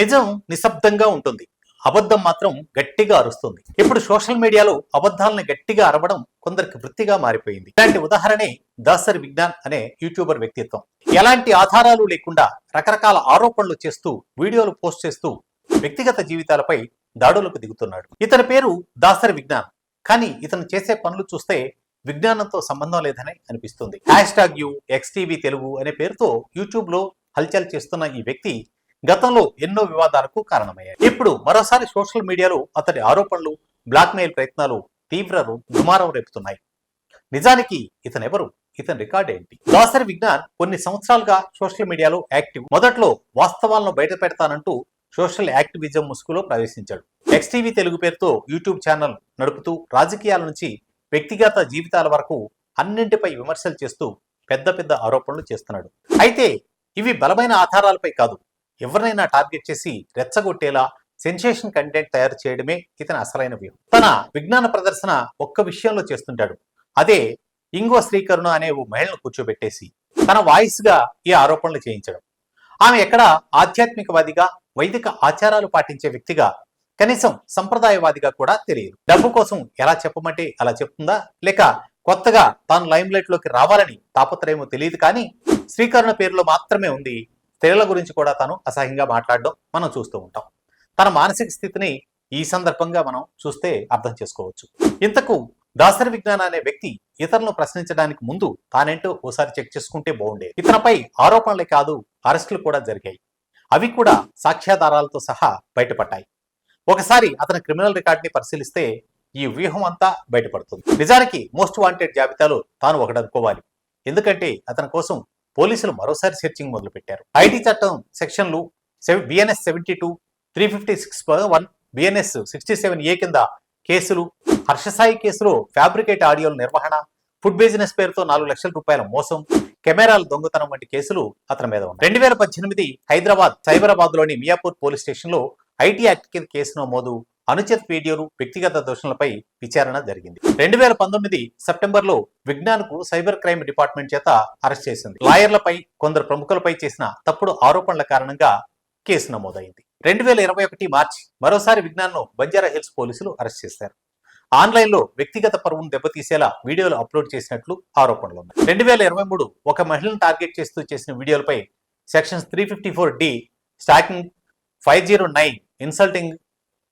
నిజం నిశ్శబ్దంగా ఉంటుంది. అబద్ధం మాత్రం గట్టిగా అరుస్తుంది. ఇప్పుడు సోషల్ మీడియాలో అబద్ధాలను గట్టిగా అరవడం కొందరికి వృత్తిగా మారిపోయింది. ఇలాంటి ఉదాహరణే దాసరి విజ్ఞాన్ అనే యూట్యూబర్ వ్యక్తిత్వం. ఎలాంటి ఆధారాలు లేకుండా రకరకాల ఆరోపణలు చేస్తూ వీడియోలు పోస్ట్ చేస్తూ వ్యక్తిగత జీవితాలపై దాడులకు దిగుతున్నాడు. ఇతని పేరు దాసరి విజ్ఞాన్. కానీ ఇతను చేసే పనులు చూస్తే విజ్ఞానంతో సంబంధం లేదని అనిపిస్తుంది. Hash tag U XTV Telugu అనే పేరుతో యూట్యూబ్లో హల్చల్ చేస్తున్న ఈ వ్యక్తి గతంలో ఎన్నో వివాదాలకు కారణమయ్యాయి. ఇప్పుడు మరోసారి సోషల్ మీడియాలో అతడి ఆరోపణలు బ్లాక్మెయిల్ ప్రయత్నాలు తీవ్ర దుమారం రేపుతున్నాయి. నిజానికి ఇతనెవరు? ఇతని రికార్డ్ ఏంటి? దాసరి విజ్ఞాన్ కొన్ని సంవత్సరాలుగా సోషల్ మీడియాలో యాక్టివ్. మొదట్లో వాస్తవాలను బయట పెడతానంటూ సోషల్ యాక్టివిజం ముసుగులో ప్రవేశించాడు. ఎక్స్టీవీ తెలుగు పేరుతో యూట్యూబ్ ఛానల్ నడుపుతూ రాజకీయాల నుంచి వ్యక్తిగత జీవితాల వరకు అన్నింటిపై విమర్శలు చేస్తూ పెద్ద పెద్ద ఆరోపణలు చేస్తున్నాడు. అయితే ఇవి బలమైన ఆధారాలపై కాదు. ఎవరినైనా టార్గెట్ చేసి రెచ్చగొట్టేలా సెన్సేషన్ కంటెంట్ తయారు చేయడమే ఇతని అసలైన వ్యూహం. తన విజ్ఞాన ప్రదర్శన ఒక్క విషయంలో చేస్తుంటాడు. అదే ఇంగో శ్రీకరుణ అనే ఓ మహిళను కూర్చోబెట్టేసి తన వాయిస్గా ఈ ఆరోపణలు చేయించడం. ఆమె ఎక్కడ ఆధ్యాత్మికవాదిగా వైదిక ఆచారాలు పాటించే వ్యక్తిగా కనీసం సంప్రదాయవాదిగా కూడా తెలియదు. డబ్బు కోసం ఎలా చెప్పమంటే అలా చెప్తుందా? లేక కొత్తగా తాను లైమ్ లైట్లోకి రావాలని తాపత్రయమో తెలియదు కానీ శ్రీకరుణ పేరులో మాత్రమే ఉంది స్త్రీల గురించి కూడా తాను అసహ్యంగా మాట్లాడడం మనం చూస్తూ ఉంటాం. తన మానసిక స్థితిని ఈ సందర్భంగా మనం చూస్తే అర్థం చేసుకోవచ్చు. ఇంతకు దాసరి విజ్ఞాన అనే వ్యక్తి ఇతరులను ప్రశ్నించడానికి ముందు తానేంటో ఓసారి చెక్ చేసుకుంటే బాగుండేది. ఇతనిపై ఆరోపణలే కాదు అరెస్టులు కూడా జరిగాయి. అవి కూడా సాక్ష్యాధారాలతో సహా బయటపడ్డాయి. ఒకసారి అతని క్రిమినల్ రికార్డుని పరిశీలిస్తే ఈ వ్యూహం అంతా బయటపడుతుంది. నిజానికి మోస్ట్ వాంటెడ్ జాబితాలో తాను ఒకడనుకోవాలి ఎందుకంటే అతని కోసం పోలీసులు మరోసారి సెర్చింగ్ మొదలుపెట్టారు. ఐటీ చట్టం సెక్షన్లు BNS seventy two three fifty six one BNS sixty seven A కింద కేసులు హర్షసాయి కేసులో ఫ్యాబ్రికేట్ ఆడియోల నిర్వహణ ఫుడ్ బిజినెస్ పేరుతో నాలుగు లక్షల రూపాయల మోసం కెమెరాల దొంగతనం వంటి కేసులు అతని మీద ఉన్నాయి. రెండు వేల పద్దెనిమిది హైదరాబాద్ సైబరాబాద్లోని మియాపూర్ పోలీస్ స్టేషన్లో ఐటీ యాక్ట్ కింద కేసు నమోదు అనుచిత వీడియోలు వ్యక్తిగత దోషణలపై విచారణ జరిగింది. రెండు వేల పంతొమ్మిది సెప్టెంబర్లో విజ్ఞాన్కు సైబర్ క్రైమ్ డిపార్ట్మెంట్ చేత అరెస్ట్ చేసింది. లాయర్లపై కొందరు ప్రముఖులపై చేసిన తప్పుడు ఆరోపణల కారణంగా కేసు నమోదైంది. రెండు వేల ఇరవై ఒకటి మార్చి మరోసారి విజ్ఞాన్ను బంజారా హిల్స్ పోలీసులు అరెస్ట్ చేశారు. ఆన్లైన్లో వ్యక్తిగత పరువును దెబ్బతీసేలా వీడియోలు అప్లోడ్ చేసినట్లు ఆరోపణలు ఉన్నాయి రెండు వేల ఇరవై మూడు ఒక మహిళను టార్గెట్ చేస్తూ చేసిన వీడియోలపై sections three fifty four D stalking five zero nine insulting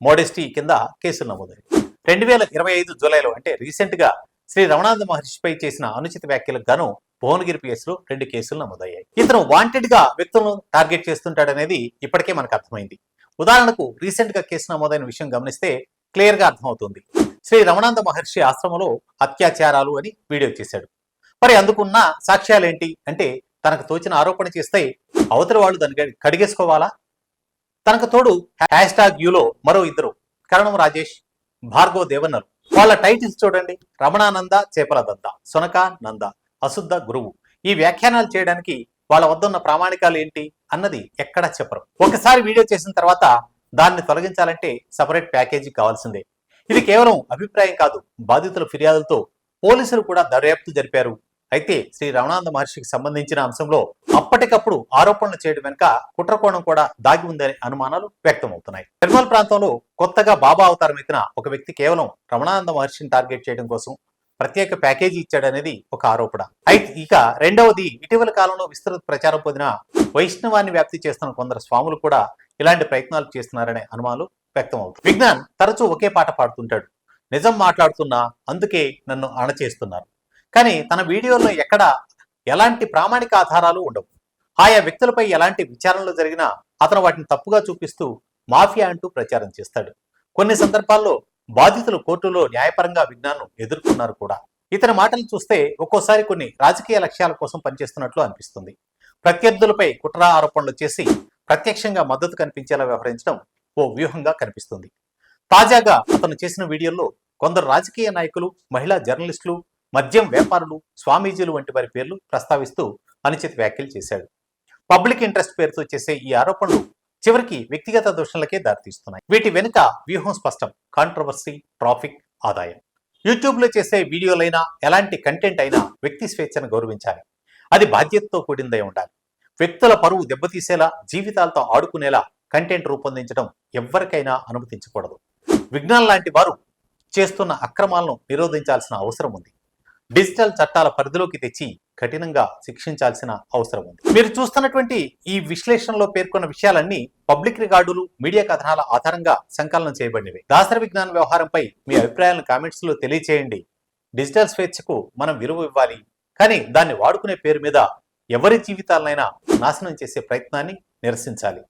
modesty కింద కేసులు నమోదయ్యాయి రెండు వేల ఇరవై ఐదు జూలైలో అంటే రీసెంట్గా శ్రీ రమణానంద మహర్షిపై చేసిన అనుచిత వ్యాఖ్యలకు గాను భువనగిరి PS లో రెండు కేసులు నమోదయ్యాయి. ఇతను వాంటెడ్గా వ్యక్తులను టార్గెట్ చేస్తుంటాడనేది ఇప్పటికే మనకు అర్థమైంది. ఉదాహరణకు రీసెంట్గా కేసు నమోదైన విషయం గమనిస్తే క్లియర్గా అర్థమవుతుంది. శ్రీ రమణానంద మహర్షి ఆశ్రమంలో అత్యాచారాలు అని వీడియో చేశాడు. మరి అందుకున్న సాక్ష్యాలేంటి? అంటే తనకు తోచిన ఆరోపణ చేస్తే అవతల వాళ్ళు దాన్ని కడిగేసుకోవాలా? తనకు తోడు హ్యాష్ ట్యాగ్ యూలో మరో ఇద్దరు కరణం రాజేష్ భార్గవ్ దేవన్నరు వాళ్ళ టైటిల్స్ చూడండి. రమణానంద చేపల దద్ద సునక నంద అశుద్ధ గురువు. ఈ వ్యాఖ్యానాలు చేయడానికి వాళ్ళ వద్ద ఉన్న ప్రామాణికాలు ఏంటి అన్నది ఎక్కడా చెప్పరు. ఒకసారి వీడియో చేసిన తర్వాత దాన్ని తొలగించాలంటే సపరేట్ ప్యాకేజీ కావాల్సిందే. ఇది కేవలం అభిప్రాయం కాదు బాధితుల ఫిర్యాదులతో పోలీసులు కూడా దర్యాప్తు జరిపారు. అయితే శ్రీ రమణానంద మహర్షికి సంబంధించిన అంశంలో అప్పటికప్పుడు ఆరోపణలు చేయడం వెనుక కుట్రకోణం కూడా దాగి ఉందనే అనుమానాలు వ్యక్తమవుతున్నాయి. నిర్మల్ ప్రాంతంలో కొత్తగా బాబా అవతారం ఎత్తిన ఒక వ్యక్తి కేవలం రమణానంద మహర్షిని టార్గెట్ చేయడం కోసం ప్రత్యేక ప్యాకేజీ ఇచ్చాడనేది ఒక ఆరోపణ. అయితే ఇక రెండవది ఇటీవల కాలంలో విస్తృత ప్రచారం పొందిన వైష్ణవాన్ని వ్యాప్తి చేస్తున్న కొందరు స్వాములు కూడా ఇలాంటి ప్రయత్నాలు చేస్తున్నారనే అనుమానాలు వ్యక్తమవుతాయి విజ్ఞాన్ తరచూ ఒకే పాట పాడుతుంటాడు. నిజం మాట్లాడుతున్నా అందుకే నన్ను అణచేస్తున్నారు. కానీ తన వీడియోల్లో ఎక్కడ ఎలాంటి ప్రామాణిక ఆధారాలు ఉండవు. ఆయా వ్యక్తులపై ఎలాంటి విచారణలు జరిగినా అతను వాటిని తప్పుగా చూపిస్తూ మాఫియా అంటూ ప్రచారం చేస్తాడు. కొన్ని సందర్భాల్లో బాధితులు కోర్టులో న్యాయపరంగా విజ్ఞానం ఎదుర్కొన్నారు కూడా. ఇతని మాటలు చూస్తే ఒక్కోసారి కొన్ని రాజకీయ లక్ష్యాల కోసం పనిచేస్తున్నట్లు అనిపిస్తుంది. ప్రత్యర్థులపై కుట్ర ఆరోపణలు చేసి ప్రత్యక్షంగా మద్దతు కనిపించేలా వ్యవహరించడం ఓ వ్యూహంగా కనిపిస్తుంది. తాజాగా అతను చేసిన వీడియోల్లో కొందరు రాజకీయ నాయకులు మహిళా జర్నలిస్టులు మద్యం వ్యాపారులు స్వామీజీలు వంటి వారి పేర్లు ప్రస్తావిస్తూ అనుచిత వ్యాఖ్యలు చేశాడు. పబ్లిక్ ఇంట్రెస్ట్ పేరుతో చేసే ఈ ఆరోపణలు చివరికి వ్యక్తిగత దోషణలకే దారితీస్తున్నాయి. వీటి వెనుక వ్యూహం స్పష్టం. కాంట్రవర్సీ ట్రాఫిక్ ఆదాయం. యూట్యూబ్లో చేసే వీడియోలైనా ఎలాంటి కంటెంట్ అయినా వ్యక్తి స్వేచ్ఛను గౌరవించాలి. అది బాధ్యతతో కూడిందై ఉండాలి. వ్యక్తుల పరువు దెబ్బతీసేలా జీవితాలతో ఆడుకునేలా కంటెంట్ రూపొందించడం ఎవ్వరికైనా అనుమతించకూడదు. విజ్ఞాన్ లాంటి వారు చేస్తున్న అక్రమాలను నిరోధించాల్సిన అవసరం ఉంది. డిజిటల్ చట్టాల పరిధిలోకి తెచ్చి కఠినంగా శిక్షించాల్సిన అవసరం ఉంది. మీరు చూస్తున్నటువంటి ఈ విశ్లేషణలో పేర్కొన్న విషయాలన్నీ పబ్లిక్ రికార్డులు మీడియా కథనాల ఆధారంగా సంకలనం చేయబడినవి. దాసర విజ్ఞాన వ్యవహారంపై మీ అభిప్రాయాలను కామెంట్స్లో తెలియచేయండి. డిజిటల్ స్వేచ్ఛకు మనం విలువ ఇవ్వాలి. కానీ దాన్ని వాడుకునే పేరు మీద ఎవరి జీవితాలనైనా నాశనం చేసే ప్రయత్నాన్ని నిరసించాలి.